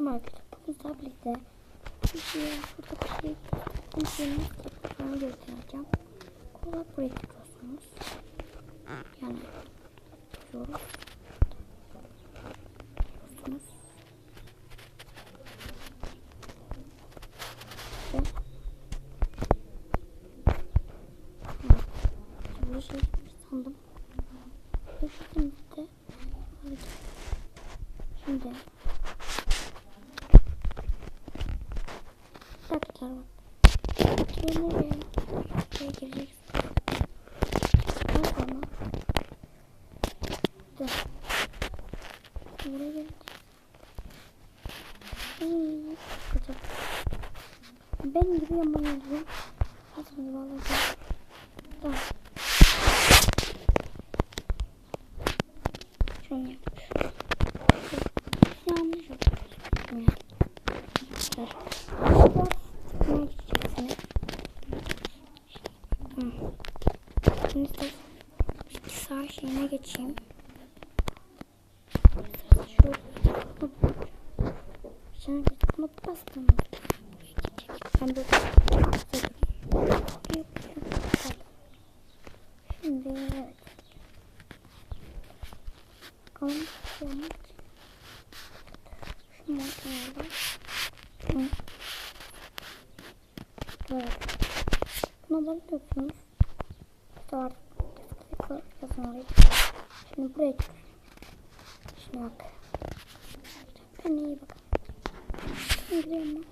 Tamam arkadaşlar sizlerle birlikte bir şey burada bir şey bir şey nasıl yapacağımı göstereceğim. Kola buraya tıklıyorsunuz. Yani tıklıyoruz. Tıklıyorsunuz. Ve Evet. Bu şey sandım. Ve şimdi de Şimdi Bak. Şimdi buraya, buraya gireceksin. Daha sonra Dur. Buraya gireceksin. Hmm, Bakacağım. Ben gibi yamayacağım. Hazır vallahi. Tamam. Şunu yap. Şimdi de sağ şeyine geçeyim. Şöyle. Şimdi bunu bastım. Ben böyle Şimdi evet. Bakalım alalım. Hı. Evet. Buna bakıyorsunuz. İşte artık kesinlikle yazın orayı. Şimdi buraya git. Şimdi bak. Ben iyi bak. Şimdi gidiyorum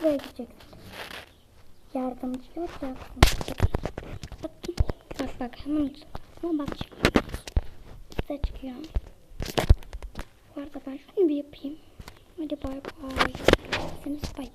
Buraya gideceksin. Yardımcı yok yardımcı. Bakın. Bak bak hemen tut. Ama bak şimdi. Size çıkıyor. Bu arada ben şunu bir yapayım. Hadi bay bay. Seniz bay.